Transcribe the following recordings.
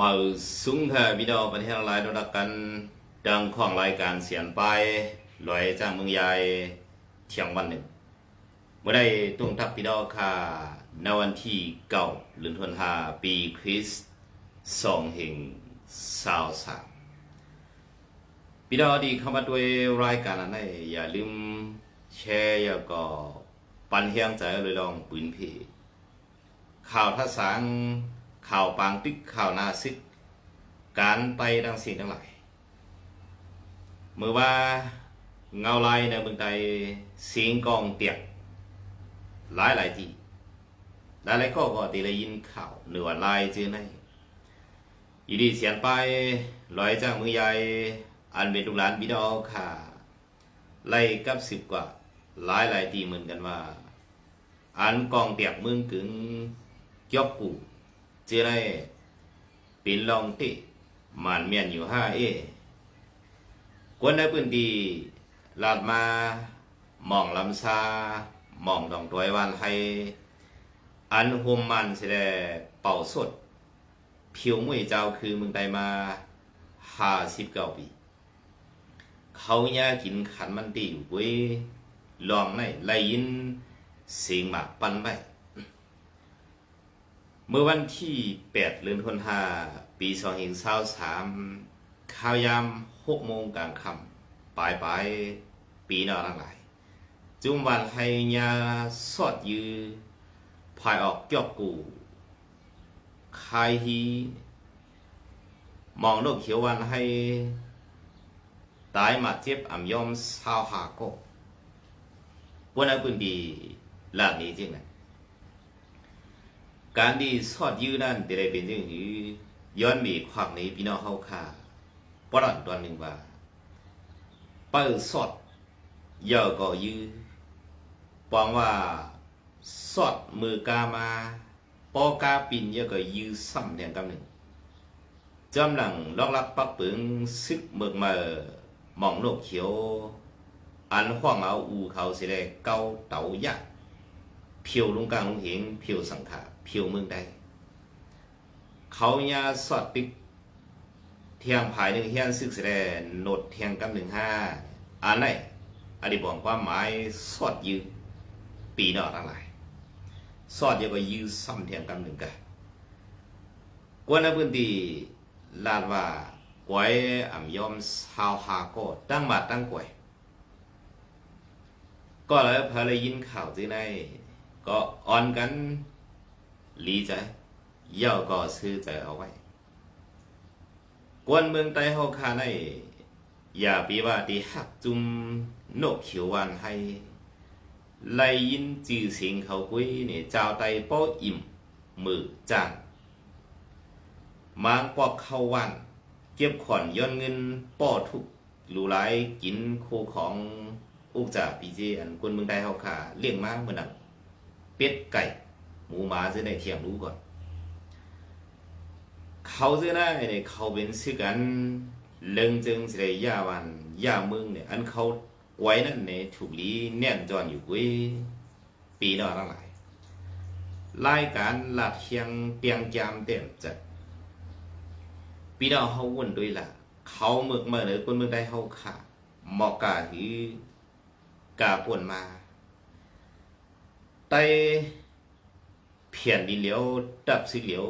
มาสูงเธอพี่น้องประเทศหลายระดับกันดังของรายการเสียนไปลอยจากเมืองใหญ่เที่ยงวันหนึ่งเมื่อได้ตุ้งทับพี่น้องค่ะในวันที่เก้าเดือนธันวาปีคริสต์สองแห่งสาวสามพี่น้องดีเข้ามาด้วยรายการนั้นอย่าลืมแชร์แล้วก็ปันเฮียงใจเลยลองปืนเพข่าวทัศสัง ข่าวปางตึกข่าวนาซึกการไปดังสิ่งทั้งหลายเมื่อว่าเงาลายในเมืองไทยเสียงกองเตียกหลายหลายที่หลายหลายข้อก็ตีได้ยินข่าวเหนือลายเจอในอีดีเสียนไปลอยจากเมืองใหญ่อันเป็นลูกหลานบิดอค่ะ ไล่กับสิบกว่า หลายหลายตีเหมือนกันว่า อันกองเตียกเมืองกึงยกกูเจอได้เป็นลองติมันเมียนอยู่ห้าเอกวนในพื้นที่ลาดมามองลำซามองดองตัววันให้อันโฮมมันเสไดเป่าสด ผิวมวยเจ้าคือมืองไดมาห้าสิบเก้าปี เขาเนี่ยกินขันมันตีอยู่เว้ยลองในไล่ยินเสียงหมากปันไป เมื่อวันที่ 8เดือนธันวาปี2523ข้าวยาม6โมงกลางค่ำปลายปลายปีนอทั้งหลาย จุ่มวันให้ยาสอดยือภายออกเกี่ยวกูคายฮีมองนกเขียววันให้ ตายมาเจ็บอ่ำยอมสาวหาโกวันนั้นปืนดีลาดนี้จริงนะ การที่สอดยื้อนั่นจะได้เป็นอย่างนี้ย้อนมีความในพี่น้องเฮาค่าปรันตอนหนึ่งว่าเปิดสอดเยอะก็ยื้อปองว่าสอดมือกามาปอกาปินเยอะก็ยื้อซ้ำแทนกำหนึ่งจำหลังลอกลักปักปึงซึกเมือกมาหมองโลกเขียวอันห้องเอาอูเขาสิได้เก้าเต่ายักเพียวลุงกลางลุงเหงเพียวสังขาเพียวเมืองใด เขายาสอดติกเทียงภายหนึ่งเฮียนซึกแสดงโนดเทียงกำหนึ่งห้าอันไหนอดีบอกความหมายสอดยืนปีนอทั้งหลายสอดเดียวก็ยืนซ้ำเทียงกำหนึ่งกันกวนในพื้นที่ลาดว่ากวยอ่ำยอมชาวฮาโกตั้งบาตั้งกวยก็เลยพอเลยยินข่าวที่ไหนก็ออนกัน ลีใจเย่าก็ซื้อใจเอาไว้ กวนเมืองไต้เฮาคาในอย่าปีว่าที่หักจุมโนกเขียววานให้ไลยินจือเสียงเขากุยเนี่ยเจ้าไตป้ออิ่มมือจานมางปอกเข้าวัน เก็บขอนย้อนเงินป้อทุกหลูหลกินโคของอุกจ่าปีเจอันคนเมืองไทยเฮาขาเลี้ยงมาเมื่อนั้นเป็ดไก่ หมูหมาจะได้เทียงรู้ก่อน เขาจะได้เนี่ยเขาเป็นสิกันเลิงจึงสิได้ย่าวันย่าเมืองเนี่ย อันเขาไว้นั่นเนี่ยถูกลีแน่นจอนอยู่กุ้ยปีนอทั้งหลายรายการหลาดเทียงเปียงจามเต็มจัดปีนอเขาวุ่นด้วยล่ะ เขาเมือกเมื่อเลยคนเมืองได้เขาขาหมอกกาถือกาป่วนมาไต เพียนดิเหลียวดับสิเหลียว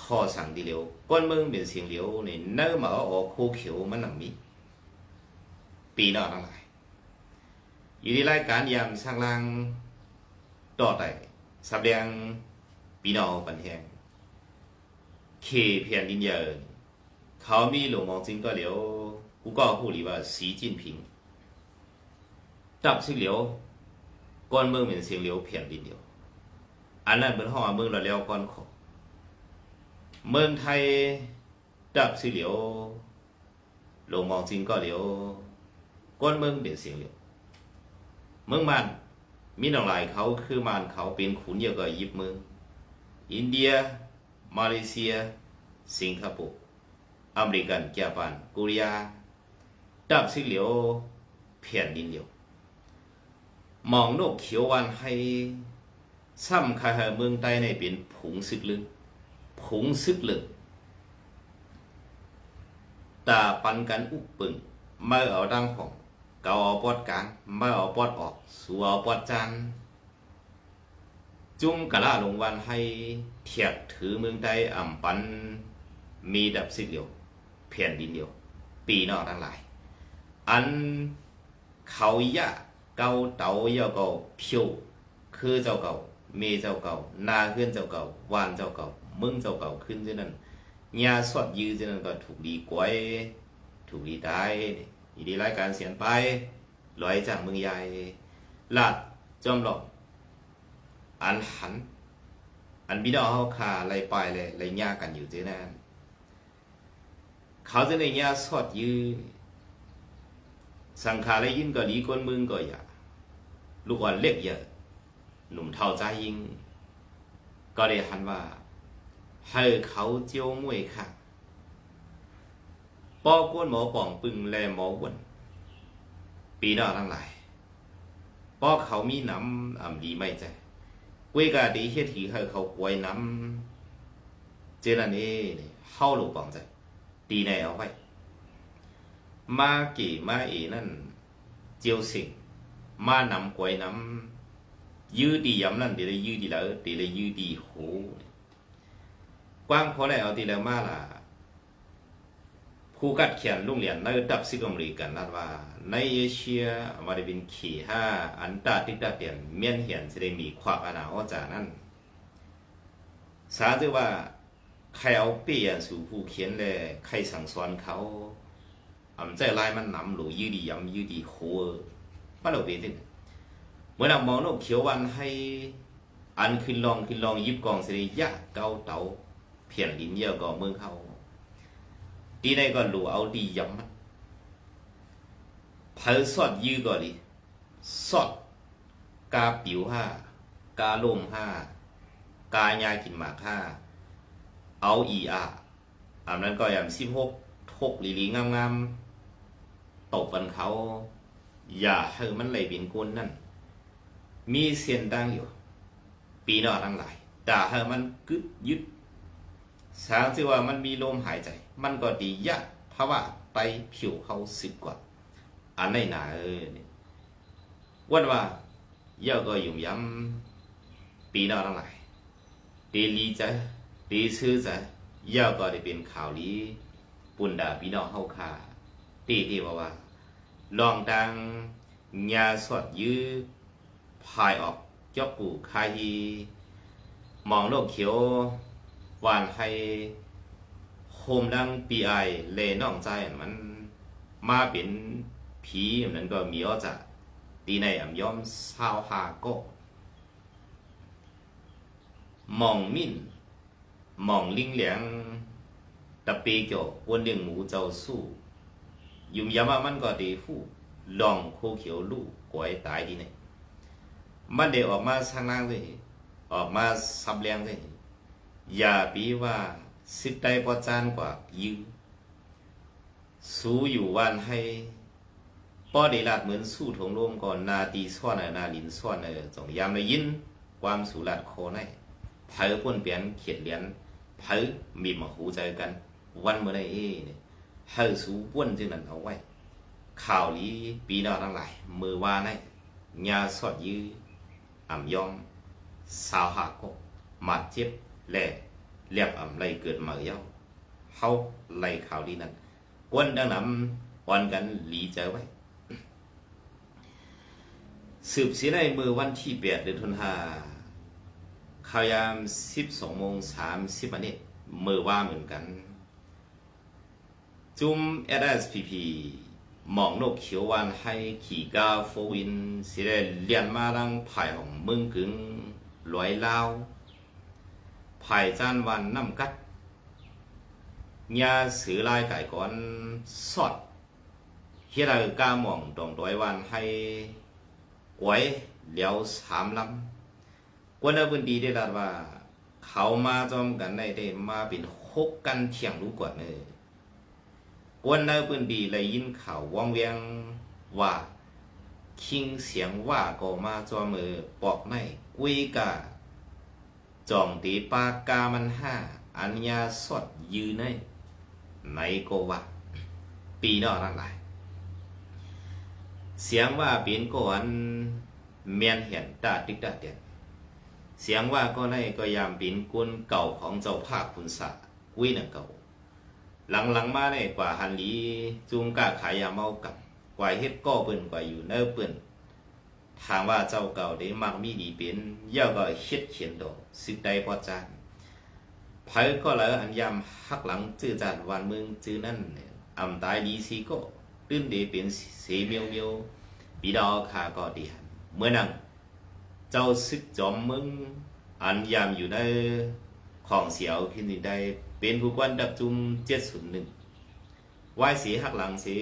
คอสั่งดิเหลียวก้อนเมืองเป็นเสียงเหลียวนี่เนื้อหมาออกโคเขียวมันหนังมีปีนอกทั้งหลายอยู่ในรายการยามสร้างลางต่อไต่สับเรียงปีนอปันแหงเคเพียนดินเยินเขามีหลวงมองจิงก็เหลียวกูก็พูดหรือว่าสีจิ้นผิงจับสิเหลียวก้อนเมืองเป็นเสียงเหลียวเพียงดินเดียว อันนั้นเป็นห้องเมืองเราแล้วก้อนขอเมืองไทยจับสิเหลียวลงมองจริงก็เหลียวก้นเมืองเป็นเสียงเหลียวเมืองมันมีน้องหลายเขาคือมันเขาเป็นขุนเยอะกว่ายิบเมืองอินเดีย มาเลเซีย สิงคโปร์อเมริกันญี่ปุ่นเกาหลีจับสิเหลียวเพียงดินเดียวมองนกเขียววันให้ ซ้ำคาหาเมืองใต้ในเป็นผงซึกลึกผงซึกลึกตาปันกันอุกปึงไม่เอาดังของเกาเอาปอดกลางไม่เอาปอดออกสู่เอาปอดจานจุ้มกะลาลงวันให้เทียบถือเมืองใดอ่ำปันมีดับสิเดียวเพียนดินเดียว ปีนอกทั้งหลาย อันเขายะเกาเตาเยาเกาเพียวคือเจ้าเก่า เมเจ้าเก่า นาขึ้นเจ้าเก่าวานเจ้าเก่ามึงเจ้าเก่าขึ้นเช่นนั้นยาสวดยืนเช่นนั้นก็ถูกดีกวยถูกดีตายอีดีรายการเสียนไปลอยจากเมืองใหญ่ลาดจอมหลอกอันหัน อันบิดาเขาขาไล่ไปเลยไล่ยากันอยู่เจ้านั้นเขาจะในยาสวดยืนสังขารยินก็ดีกวนมึงก็อย่าลูกอ่อนเล็กเยอะ หนุ่มเท่าใจยิง ก็ได้หันว่าให้เขาเจียวมวยค่ะปอกวนหมอป่องปึงแลหมอวนปีน้าทั้งหลายปอเขามีน้ำอ่ำดีไม่ใจกวยกาดีเฮ็ดทีให้เขากวยน้ำเจนันเอเข้าหลูกปองใจดีในเอาไว้มากี่มาเอนั่นเจียวสิงมานำกวยน้ำ ยืดดีย้ำนั่นเดี๋ยวยืดดีแล้วเดี๋ยวยืดดีโหกว้างพอแล้วทีแล้วมาล่ะผู้กัดเขียนลุงเหรียญในดับซิกอเมริกันนัดว่า ในเอเชียมาได้เป็นขี่ห้าอันตาติดตาเตียนเมียนเหียนจะได้มีความอนาอจานั้นสาธุว่าใครเอาเปลี่ยนสู่ผู้เขียนเลยใครสั่งสอนเขาอำใจลายมันนำหรือยืดดีย้ำยืดดีโหมันเอาไปที่ เมื่อเรามองนกเขียววันให้อันขึ้นลองขึ้นลองยิบกองสิริยะเกาเตาเพียนลินเยอะก็เมืองเขาดีในก็หลูเอาดีย้ำเผาสอดยื้อก็ดีสอดกาปิวห้ากาลมห้ากายากินหมากห้าเอาอีอาอันนั้นก็ย่างสิบหกทกลีลีงามๆตบกันเขา อย่าให้มันไหลเป็นก้นนั่น มีเส้นดังอยู่ ปีนอทั้งหลายแต่ให้มันกึดยึดสางที่ว่ามันมีลมหายใจ มันก็ดียะเพราะว่าไตผิวเขาสิบกว่า อันไหนหนาเออเนี่ยวันว่าเยอะก็ยุ่ย้ำปีนอทั้งหลายดีลีใจดีซื้อใจเยอะก็ได้เป็นข่าวลีปุ่นดาปีนอเฮาค่าตีที่ว่าว่าลองดังยาสดยื้อ พายออกยกกูคายีมองโลกเขียวหวานให้โคมดังปีไอเลน้องใจมันมาเป็นผีนั้นก็มีอ้อจะตีในอ่ำย้อมสาวหาก็มองมิ่นมองลิงเหลียงตะปีเกี่ยววนเลี้ยงหมูเจ้าสู้ยุ่มยามามันก็ดีฟู่ลองโคเขียวลูกกวยตายดีเนี่ย มันเดี๋ยวออกมาสร้างร่างเลยออกมาซับแรงเลยอย่าปีว่าสิทธิ์ใดพอจานกว่ายื้อสู้อยู่วันให้ป้อดีลาดเหมือนสู้ถงลมก่อนนาตีซ่อนเออนาลินซ่อนเออจงยามเลยยิน ความสูลาดโคในเผอพ่นเปลี่ยนเขียดเหรียญเผอมีมาหูใจกัน วันเมื่อไรเอ้เนี่ยเฮาสู้ป้นจึงนั้นเอาไว้ ข่าวนี้ปีนอทั้งหลายมือว่าในยาสอดยื้อ อ่ำยอมสาวหาก็มาเจ็บแหล่เรียบอ่ำไรเกิดมาเย้าเฮาไล่ข่าวดีนั้นกวนดังนำวันกันหลีใจไว้ สืบเสียในมือวันที่แปดเดือนธันวาข่าวยามสิบสองโมงสามสิบนาทีมือว่าเหมือนกัน จุม SSPP หม มองนกเขียววานให้ขี่กาโฟวินสิได้เลียนมาดังไผ่ของมืองกึงลอยลาวไผ่จานวันน้ำกัดยาสือลายไก่ก่อนสอดเฮียเรากาหมองตรงตัววันให้กวยเหลียวสามลำกวนเอาพื้นดีได้ลาดว่า เขามาจอมกันได้ได้มาเป็นหกกันเที่ยงรู้ก่อนเลย วันเอาพื้นดีเลยยินข่าวว่องเวียงว่าคิงเสียงว่าก็มาจอมือปอกในกุยกาจองตีปากกามันห้าอัญญาสดยืนในไหนก็ว่าปีนอกทั้งหลายเสียงว่าเปลี่ยนก่อนเมียนเห็นตาติ๊กตาเตียนเสียงว่าก็ได้ก็ยามปินกุนเก่าของเจ้าภาคคุณสะวินะเก่า หลังๆมาได้กว่าหันลีจุงกาขายยาเมากับกว่าเฮ็ดก็เปิ้นกว่าอยู่เนอเปิ้นถามว่าเจ้าเก่าได้มักมีดีเป็นย่อก็เฮ็ดเขียนดอกสิได้พอจานไผก็เลยอันยามหักหลังจื้อจานวันเมืองจื้อนั่นเนี่ำตายดีสีก็ตื้นเดเป็นเสเมียวเมียวปีดอขาก็ดีหันเมื่อนั้นเจ้าซึกจอมมึงอันยามอยู่ในของเสียวขึ้นนี่ได้ เป็นผู้กวนดับจุ่มเจ็ดศูนย์หนึ่งไหวายสีหักหลังสี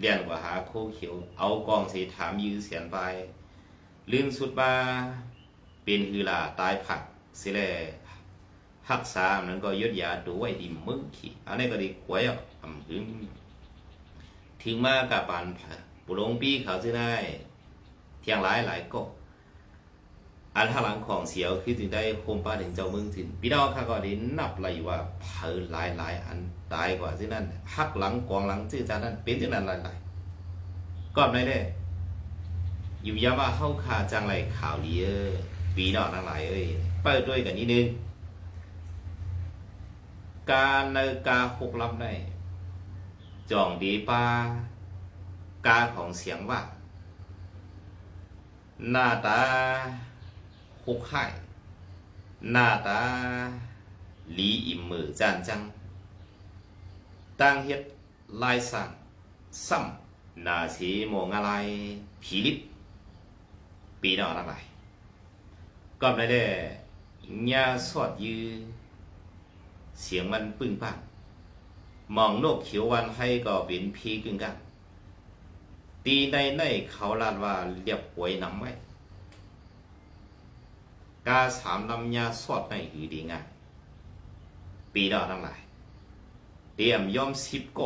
เลียนกว่าหาโคเขียว เอากองสีถามยือเสียนไปลื่นสุดบาเป็นฮือลาตายผักสิแลหักษาอันนั้นก็ยดยาดูไว้ดีมึงขี้อันนี้ก็ดีกวยอะอำหึงถึงมากับปานผาปุลงปีเขาจะได้เที่ยงหลายหลายก็ อันทางหลังของเสียวคือจึงได้โฮมป้าถึงเจ้าเมืองถิ่นพี่น้องข้าก็ได้นับเลยว่าเผอหลายหลายอันตายกว่าที่นั่นหักหลังกองหลังชื่อจานั้นเป็นที่นั่นหลายหลายก็ไม่ได้อยู่ยาว่าเข้าคาจังไรข่าวดีเออปีนอกทั้งหลายเอ้ยเปิดด้วยกันนิดนึงการในกาหกลำได้จองดีปากาของเสียงว่า หน้าตา หกไข่หน้าตาลีอิ่มมือจานจัง ตั้งเฮ็ดลายสั่งซ้ำนาสีโมงอะไรผีลิบปีนอกอะไรก็ไม่ได้ญาสอดยือ เสียงมันปึ้งปังมองนกเขียววันให้ก็เป็นพีกึ่งกันตีในในเขาลาดว่าเรียบหวยนำไว้ กาสามลำยาสอดในหือดีง่ายปีดอทั้งหลายเตรียมย่อมสิบโก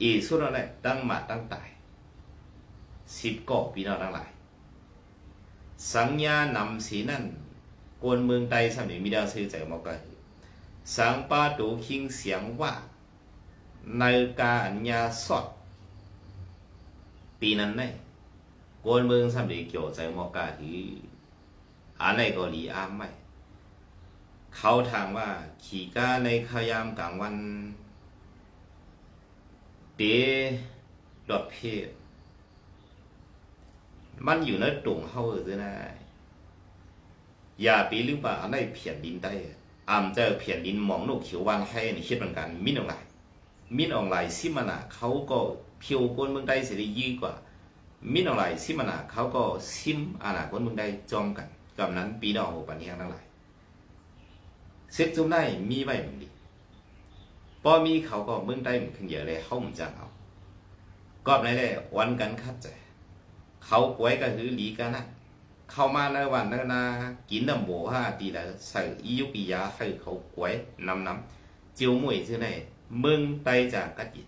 อีสุดอะไรตั้งมาตั้งตายสิบโกปีดอทั้งหลาย สัญญานำสีนั่นกวนเมืองใดสมัยมีดาวซื้อใจมอกะสังปาดูคิงเสียงว่าในกาอัญญาสอด ปีนั้นเนี่ยกวนเมืองสมัยเกี่ยวใจมอกะถือ อันไหนก็หลีอามไม่เขาถามว่า ขี่กาในขยามกลางวันเตะรถเพศมันอยู่ในตุ่งเฮาเออนะอย่าไปลืมว่าอันไหนเพียนดินได้อามเจอเพียนดินหมองนกเขียววานให้ในคิดเหมือนกันมินออนไลน์มินออนไลน์ซิมานะเขาก็เพียวกวนเมืองได้เสียดียี่กว่ามินออนไลน์ซิมานะเขาก็ซิมอาณาคนเมืองได้จองกัน กับนั้นปีดอกปันเฮียงทั้งหลายเซ็ตจุ่มได้มีไว้มึงดีพอมีเขาก็มืองได้มันขึ้นเยอะเลยเขามันจังเอาก็ในแหละวันกันคัดใจเขาป่วยก็คือหลีกันนะเข้ามาในวันนั้นนะกินน้ำโบห้าตีละใส่อียุปียาให้เขากวยนำน้ำเจียวมวยชื่อไหนมึงไตจากกัดยิ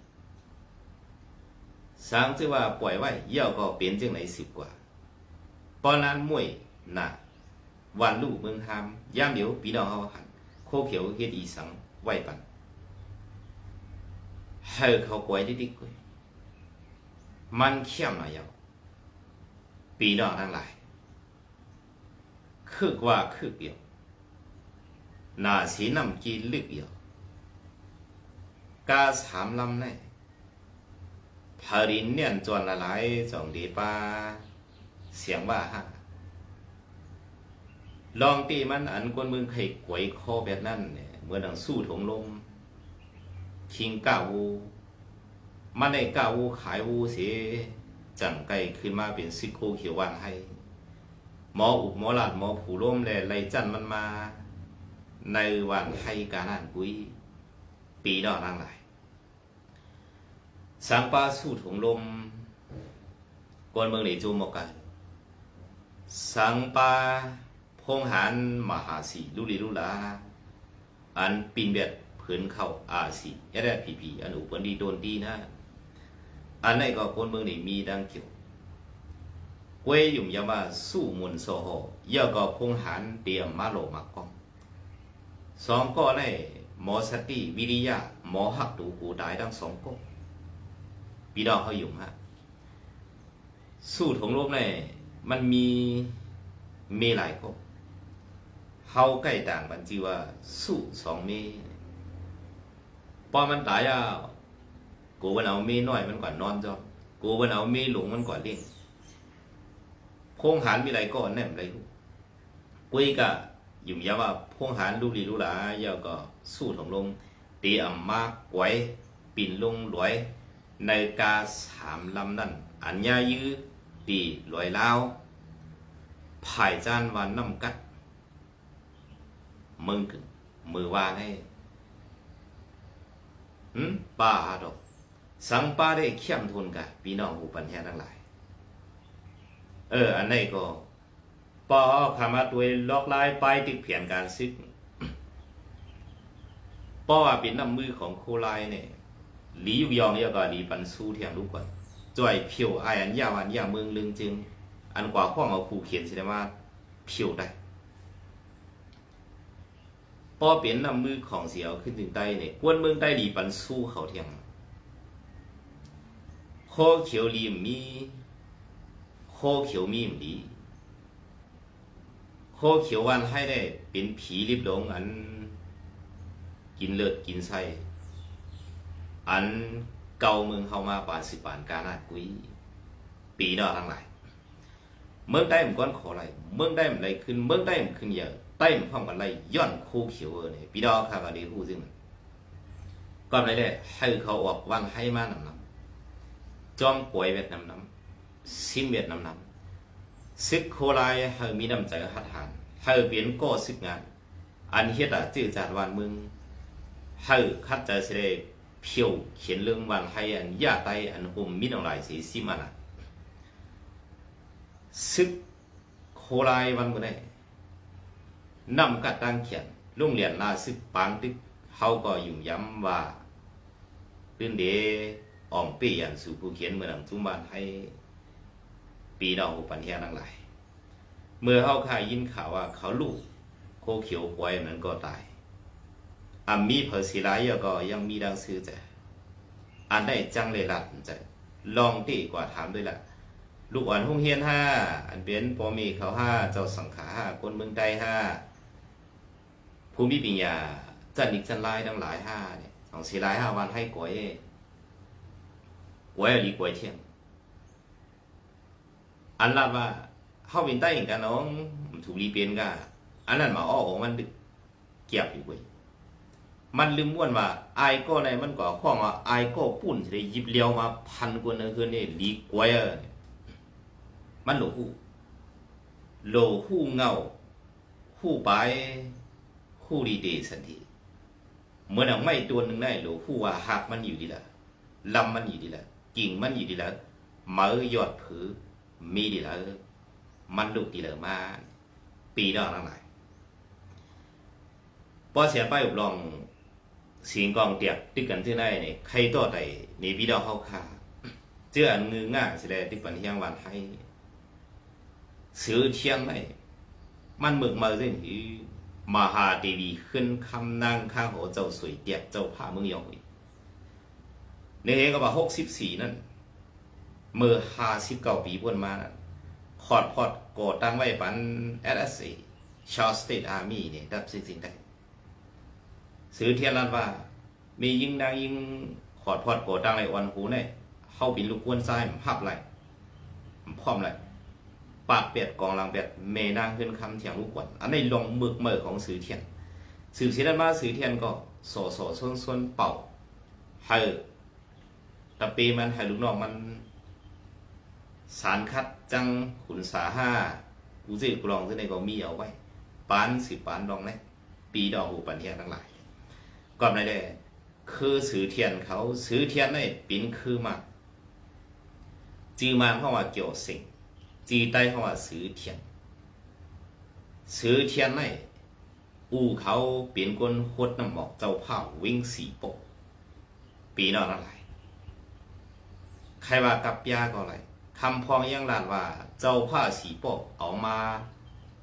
สร้างชื่อว่าปล่อยไว้เยี่ยวก็เป็นจังไหนสิบกว่าปอนนั้นมวยน่ะ วันลูกเมืองทามย่ามเดียวปีนองเขาหันโคเขียวเฮ็ดอีสังไหวปันให้เขากวยดิ๊กกวยมันเข้มหน่อยเยาปีนองทั้งหลายคือว่าคือเกี่ยวหน้าสีน้ำกีลึกเกี่ยวกาสามลำเนี่พารินเนี่ยจวนละลายจองดีป้าเสียงว่าฮะ ลองตีมันอันกวนมือไข่กวยคอแบบนั้นเนี่ยเมื่อดังสู้ถงลมคิงก้าวู มันได้ก้าวูขายวูเสียจังไก่ขึ้นมาเป็นซิโคเขียวหวานให้หมออุบหมอหลาดหมอผูร่มแลไลจันมันมา ในวันให้การอ่านกุยปีดอกนางหลายสังปาสู้ถงลมกวนเมืองหนีจูมอกันสังปา งหานมหาสีลุลีลุลาอันปินเบียดผืนเข้าอาสียะได้ผีผีอันอุปนดีโดนดีนะ อันไหนก็คนเมืองนี่มีดังเกี่ยวเวยยุ่มยามาสู้มุนโซโหเย่าก็พงหานเตรียมมาโลมากองสองก็ในหมอสติวิริยะหมอหักดูกูตายทั้งสองก๊กพี่น้องเขาอยู่ฮะสู้ถงลบเนี่มันมีมีหลายก๊ก เฮาใกล้ต่างมันจีว่า สู้สองเมพอมันตายอะกูมันเอาเมน้อยมันก่อนนอนจอกูมันเอาเมหลงมันก่อนเล่นโคงหานมีหลายก้อนแน่มไรลูกุยกะอยู่ยาว่าพงหานดูดีดูหลายาก็สู้ถงลงตีอ่ำมากไว้ปิ่นลงหลวย ในกาสามลำนั่นอันยายื้อตีหลวยลาวผายจานวันน้ำกัด มึงมือว่าให้หืมป้าดอก สังป้าได้เข้มทุนกะพี่น้องหูปัญญาทั้งหลาย เออ อันนี้ก็ป้อขามาตัวล็อกลายไปติดเพียนการซึกป้อว่าเป็นน้ำมือของโคลายเนี่ยหลียู่ยองเยาก็หลีปันสู้เทียงลูกก่อนจ่อยเพียวไออันยาวอันยาเมืองลึงจึง อันกว่าข้องเอาขู่เขียนสิได้ว่าเพียวได้ พอเปลี่ยนนำมือของเสียวขึ้นถึงใต้เนี่ยกวนเมืองใต้ดีปันสู้เขาเทียงโคเขียวลีมมีโคเขียวมีมดีโคเขียววันให้ได้เป็นผีริบหลงอัน กินเลือดกินไส้อันเก่าเมืองเข้ามาป่านสิบป่านกานากุยปีนอทั้งหลายเมืองใต้มันก้อนขออะไรเมืองใต้มันอะไรขึ้นเมืองใต้มันขึ้นเยอะ ใต้มันพร้อมกันไรย้อนคู่เขียวเนี่ยพี่ดอกข้าก็ดีหู้ซึ่งก่อนไรเลยให้เขาออกวันให้มานำนำจอมป่วยเวียดนามนำซิมเวียดนามนำซึกโคลายให้มีน้ำใจหัดหานให้เปลี่ยนก็ซึกงาน อันเฮ็ดอะจื้อจานวันมึงให้คัดใจเสด็จเพียวเขียนเรื่องวันให้อันยาไตอันหุ่มมิดอะไรสีซิมันอะซึกโคลายวันบ่ได้นำกัดตั้งเขียนโรงเรียนลาซึกปางตึกเขาก็ยุ่ย้ำว่าตื่นเดอ่อมเปียนสู่ผู้เขียนเมืองจุมบานให้ปีดอกปัญญาทั้งหลาย เมื่อเขาข่ายยินข่าวว่าเขาลูกโคเขียวป่วยมันก็ตายอัมมีเพอศิลายก็ยังมีดังซื้อแต่อันได้จังเลยลัดจะลองตีกว่าถามด้วยละลูกอ่อนห้องเฮียนห้าอันเป็นปอมีเขาห้าเจ้าสังขาห้าคนเมืองใดห้า ภูมิปัญญาจันอีกจันไลายทั้งหลายห้าเนี่ยสองสี่ลายห้าวันให้กวยกวยหลีกวยเที่ยงอันละว่าเข้าเป็นใต้กันน้องถูกรีเป็นก็อันนั้นมาอ้อของมันดึกเกียบอยู่เว้ยมันลืมม้วนว่าไอายก็ในมันก็ข้องว่าไอายก็ปุ่นสิได้หยิบเลี้ยวมาพันกว่านึงคือนี่หลีกวยมันหลหูโลหูเงาหูไป คู่ดีเดสันทีเหมือนเอาไม้ตัวหนึ่งได้หรือคู่ว่าหักมันอยู่ดีละลำมันอยู่ดีละกิ่งมันอยู่ดีละเมือยอดผือมีดีละมันดุดีละมาปีดอกทั้งหลายพอเสียไปอบรองสียงกองเตียกติดกันที่ไหนเนี่ยใครต่อใดนี่พี่ดอกเข้าคาเจ้าอันงือง่าแสดงที่ปัญญาวันให้ซื้อเทียงไหนมันหมึกมาเรื่องที่ มหาเทวีขึ้นคำนางข้างหัวเจ้าสวยเดียบเจ้าผาเมืองยองอีกในเองก็บอกหกสิบสี่นั่น เมื่อห้าสิบเก้าปีพ้นมานั่นคอดพอดก่อตั้งไว้ปัน SSA ชาสเตทอาร์มี่เนี่ยดับสิ่งสิ่งใดซื้อเทียนรันว่า มียิงดังยิงขอดพอดก่อตั้งไรวันหูเนี่ยเข้าบินลูกกวนซ้ายหับไรพร้อมไร ปากเป็ดกองลังเป็ดเมนางขึ้นคำเถียงลูกกวนอันนี้ลงมึกเมื่อของสื่อเทียนสื่อเสียนมาสื่อเทียนก็โสโสส้นส้นเป่าให้ตะปีมันให้ลูกน้องมันสารคัดจังขุนสาห้ากูสิกลองที่ในก็มีเอาไว้ปานสิปานดองเนี่ยปีดอกหูปันเทียนทั้งหลายก่อนในเด้คือสื่อเทียนเขาสื่อเทียนในปินคือมากจือมาเพราะว่าเกี่ยวสิ่ง ใต้เขาว่าซื้อเทียนซื้อเทียนในอู่เขาเปลี่ยนก้นโคดน้ำหมอกเจ้าผ้าวิ่งสีปก ปีนอนอะไรใครว่ากับยาก็ไรคำพองยังลานว่าเจ้าผ้าสีปกเอามา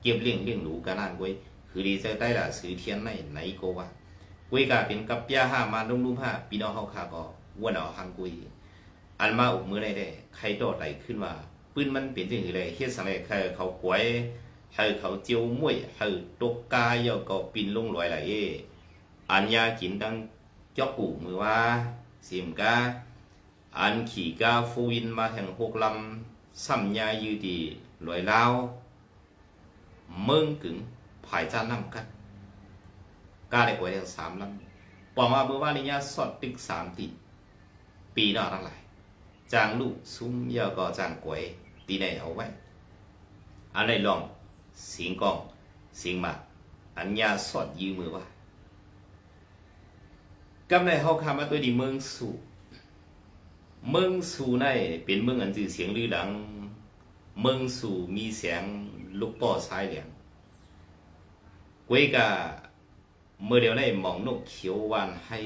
เก็บเลี้ยงเลี้ยงหนูกันนั่นไว้คือดีใจได้ละซื้อเทียนในไหนก็ว่ากุยกาเป็นกับยาห้ามาลุ่มๆห้าพี่น้องเฮาคาก็วนเอาหังกุยอันมาอุกมือได้ได้ใครโดดไหลขึ้นว่า ปืนมันเป็นจังซี่เลยเฮ็ดสังเลยใครเขากวยให้เขาเจียวมวยให้ตกกายยอก็ปินลงลอยไหลเออันยากินดังจอกกูมือว่าสิมกาอันขี่กาฟูวินมาแห่งหกลำซ้ำยายืดีลอยลาวเมืองกึ่งภายจ้าน้ำกันกาได้กวยได้สามลำปอมาเมื่อวาในยาสอดตึกสามติปีนอทั้งหลายจางลูกซุ้มเยอก็จางกวย ตีไหนเอาไว้อันไหนลองสิงกอง สิงมาอันยาสอดยืมมือว่ากำในเฮาคำมาตัวดีเมืองสู่เมืองสู่ในเป็นเมืองอันจื่อเสียงลือดัง เมืองสู่มีเสียงลูกป้อซ้ายเหลียงกวยกาเมื่อเดียวในหมองนกเขียววานให้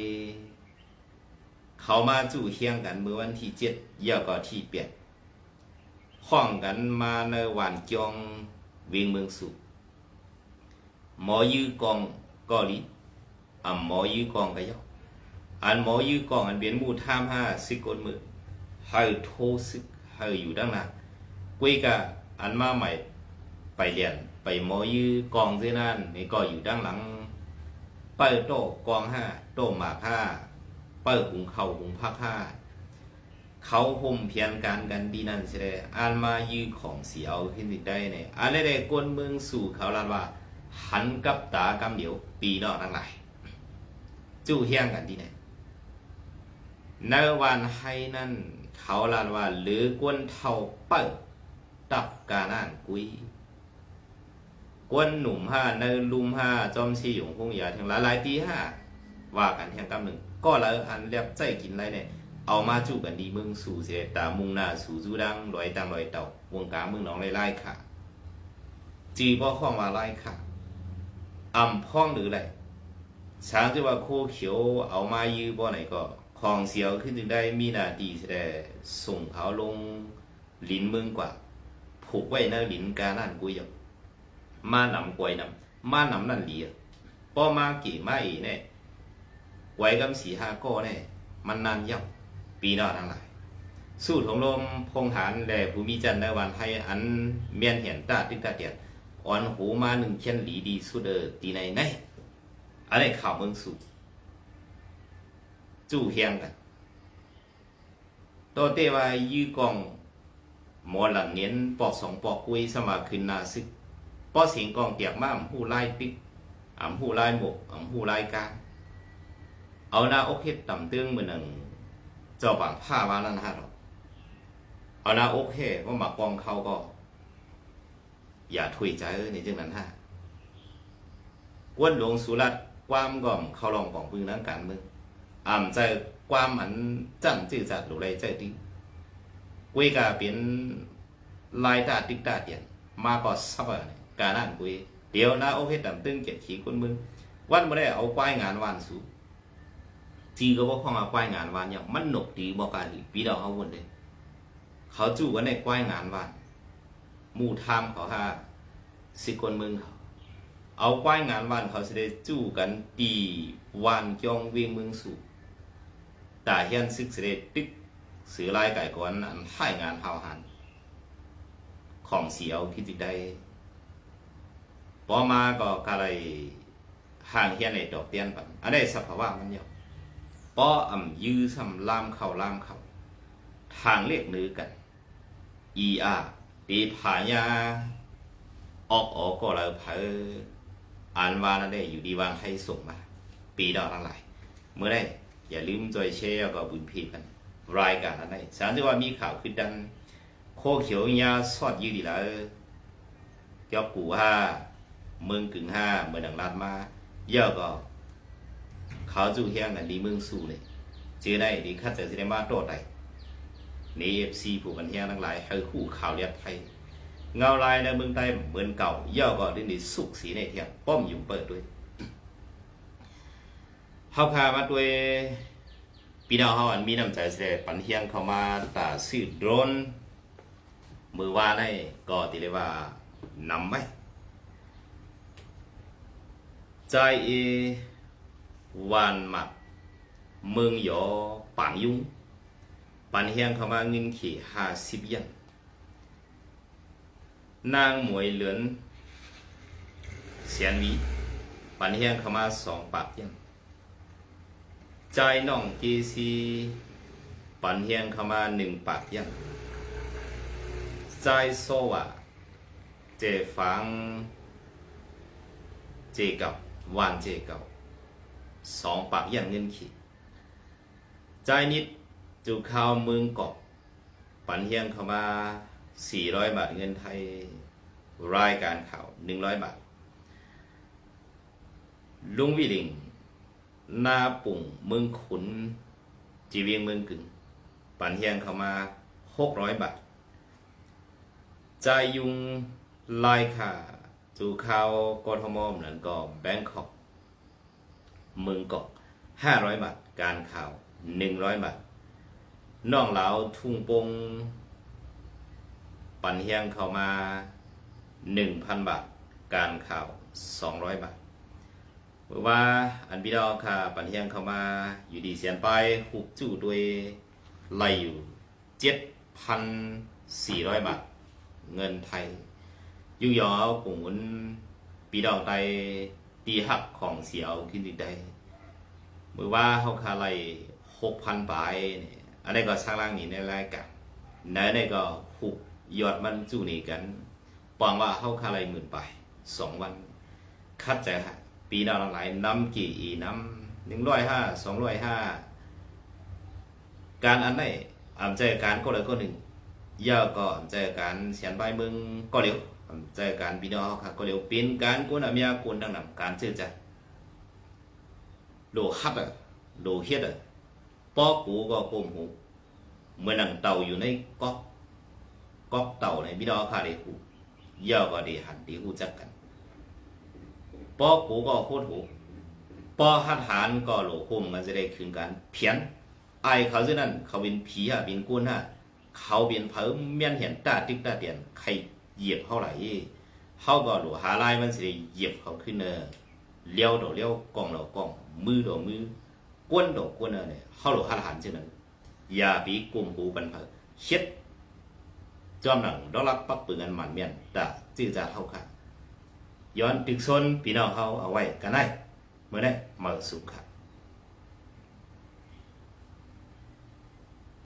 เขามาจู่เฮียงกันเมื่อวันที่เจ็ดเย่าก็ที่เปียด ห้องกันมาในวันจองเวียงเมืองสุหมอยื้อกองก็ลิอ่ำหมอยื้อกองก็ยอกอันหมอยื้อกองอันเบียนมู่ท่ามห้าสิกนมือให้โทซึกให้อยู่ดังนั้นกุยกะอันมาใหม่ไปเรียนไปหมอยื้อกองเท่านั้นนี่ก็อยู่ด้านหลัง เปิดโตกองห้าโตหมากห้าเปิดหุงเข่าหุงผ้าผ้า เขาห่มเพียงการกันดีนั่นเสดงอ่านมายื้อของเสียเอาขึ้นได้เนี่ยอันนี้ได้กวนเมืองสู่เขาลาว่า หันกับตากำเดียว ปีนอกทั้งหลายจู่เฮียงกันดีเนี่ยในวันให้นั่น เขาลาว่า หรือกวนเท่าเปิดตับกาน่านกุยกวนหนุ่มห้าในลุมห้าจอมชีหยงคงยาถึงหลายหลายๆตีห้าว่ากันแห่งกำหนึ่งก็แล้วอันเรียบใจกินไรเนี่ย เอามาจูกันดีเมืองสู่เสียตามุงหน้าสู่จูดังลอยตังลอยเต่าวงการเมืองน้องไล่ไล่ค่ะ จีบ่ข้องมาไล่ค่ะอ่ำพ้องหรือไรช้างที่ว่าโคเขียวเอามายื้อบ่ไหนก็ของเสียวขึ้นจึงได้มีหนาดีแสดส่งเขาลงลิ้นเมืองกว่า ผูกไว้ในลิ้นกานั่นกุยอะมาหนำกวยนำมาหนำนั่นเหลียป้อมากี่มาอีเนี่ยไว้กำสีห้าก้อเนี่ยมันนานย่ำ ปีนอทั้งหลาย สู้ถงลมพงหารแด่ภูมิจันทร์ในวันให้อันเมียนเห็นตาติกาเตียนอ่อนหูมาหนึ่งเช่นหลีดีสุดเออตีในในอะไรข่าวเมืองสู่จู่เฮียงกันโตเตว่ายื้อกองหมอหลังเน้นปอกสองปอกกุยสมาคืนนาซึกปอเสียงกองเตียกมาอำหูไล่ปิ๊กอำหูไล่หมกอำหูไล่กาเอาหน้าอกเฮ็ดต่ำเตื้องมือหนึ่ง เจ้าบางผ้ามานั่นฮะหรอเอาหน้าอกเฮ็ดว่ามากองเขาก็ อย่าถุยใจเออในจึงนั้นฮะกวนหลวงสุรัตความก่อมเขาลองของพึ่งนั้งการมึงอ่ำใจความอันจั่งจื้อจัดหรือไรใจดีกุยกาเป็นลายตาติ๊กตาเตียนมาก็ซับอะเนี่ยการนั่นกุยเดี๋ยวน้าอเฮ็ดต่ำตึงเจ็ดขีคนมึงวันบ่ได้เอาควายงานวานสู จีก็บอกของเอาควายงานวานอย่างมันหนกดีบอกการีปีเดาเขาวนเลยเขาจู่กันในควายงานวานหมู่ทามเขาหาสิคนเมืองเขาเอาควายงานวานเขาสิได้จู่กันตีวานจองเวียงเมืองสู่ตาเฮียนซึกสิได้ตึกสือลายไก่ก่อนอันให้งานเฮาหันของเสียวคิดจิได้พอมาก็กะเลยห่างเฮียนในดอกเตียนปันอันนี้สภาวะมันเยอะ ป้ออ่ำยื้อซ้ำล่ามเข่าล่ามเข่าทางเรียกนื้อกันอีอาตีผายาออกออกก็เลยเพออ่านวานั่นได้อยู่ดีวางให้ส่งมา ปีดอกทั้งหลาย เมื่อได้อย่าลืมจอยแชร์กับบุญพีกันรายการนั้นได้สารที่ว่ามีข่าวขึ้นดังโคเขียวยาสอดยืดดีแล้วเจ้ากูห้าเมืองกึ่งห้าเมืองดังลาดมาเยอะก็ เขาจู่เฮียงกันดีเมืองสู่เลยเจอได้ดีข้าเจอสิได้มาโตดได้ในเอฟซีผู้บันเทียงทั้งหลายให้คู่ข่าวเรียบไทยเงาลายในเมืองใต้เหมือนเก่าย่อก็ดินดีสุกสีในเทียงป้อมอยู่เปิดด้วยเฮาพามาด้วยพี่น้องเฮาอันมีน้ำใจเสด็จปันเทียงเข้ามาตาซื้อโดรนมือว่าได้ก็ติเลยว่านำไหมใจเอ วานมักเมืองหยอปางยุงปันเฮียงเข้ามาเงินขี่ห้าสิบเยนนางหมวยเหลือนเสียนวีปันเฮียงเข้ามาสองปากเยนใจน้องกีซีปันเฮียงเข้ามาหนึ่งปากเยนใจโซวะเจฟังเจกับวานเจกับ สองปากเยันเงินขีดใจนิดจูข้าวเมืองเกาะปันเฮียงเข้ามาสี่ร้อยบาทเงินไทยรายการข่าวหนึ่งร้อยบาท ลุงวิลิงนาปุ่งเมืองขุน จีเวียงเมืองกึ่งปันเฮียงเข้ามาหกร้อยบาทใจายุงลายค่ะจูข้าวกทมนั้นก็แบงคอก เมืองเกาะห้าร้อยบาท การข่าวหนึ่งร้อยบาท น้องเหลาทุ่งปง ปันเฮียงเข้ามาหนึ่งพันบาท การข่าวสองร้อยบาทเมื่อว่าอันพี่ดอกค่ะ ปันเฮียงเข้ามา อยู่ดีเสียนไปหุบจู่ด้วยไล่อยู่เจ็ดพันสี่ร้อยบาท เงินไทยยุ่งยาวปุ่งวุ้นปีดอกไต ตีหักของเสียวขึ้นอีกได้เมื่อว่าเขาคาไลหกพันปลายเนี่ยอันนี้ก็ช่างล่างนี้ในรายการไหนนี่ก็หุบยอดมันจู่นี่กันปองว่าเขาคาไลหมื่นไปสองวัน คัดใจฮะปีดาวหลายน้ำกี่อีน้ำหนึ่งร้อยห้าสองร้อยห้าการอันไหนอ่าใจการก็เลยก็หนึ่ง giờ có giờ cán xiên bài mừng có liều giờ cán video khác có liều pin cán ใจการพี่น้องค่ะก็เร็วเป็นการกุนอเมียกุนดังนั้นการเชื่อใจโลฮับอะโลเฮ็ดอะป้อกูก็โกมหูเมื่อนังเต่าอยู่ในก๊อกก๊อกเต่าในพี่น้องค่ะเลยหูเย่าก็ดีหันดีหูจักกันป้อกูก็โคตรหูป้อหัดหานก็โหลคุมมันจะได้คืนกันเพี้ยนไอเขาเช่นนั้นเขาเป็นผีอะเป็นกุนฮะเขาเป็นเพิ่มเมียนเห็นตาติ๊กตาเตียนใคร เหยียบเขาไหลเขาก็หลัวหาลายมันสิเหยียบเขาขึ้นเนอเลี้ยวดอกเลี้ยวกองดอกกองมือดอกมือกวนดอกกวนเนอเนี่ยเขาหลัวหาหันเช่นนั้นอย่าปีกลุ่มหูบันเพิ่เฮ็ดจอมหนังดอกลักปักปืนกันหมันเมียนแตาจื้อจาเท่าค่ะย้อนตึกซนพี่น้องเขาเอาไว้กันได้เมื่อได้มาสุขค่ะ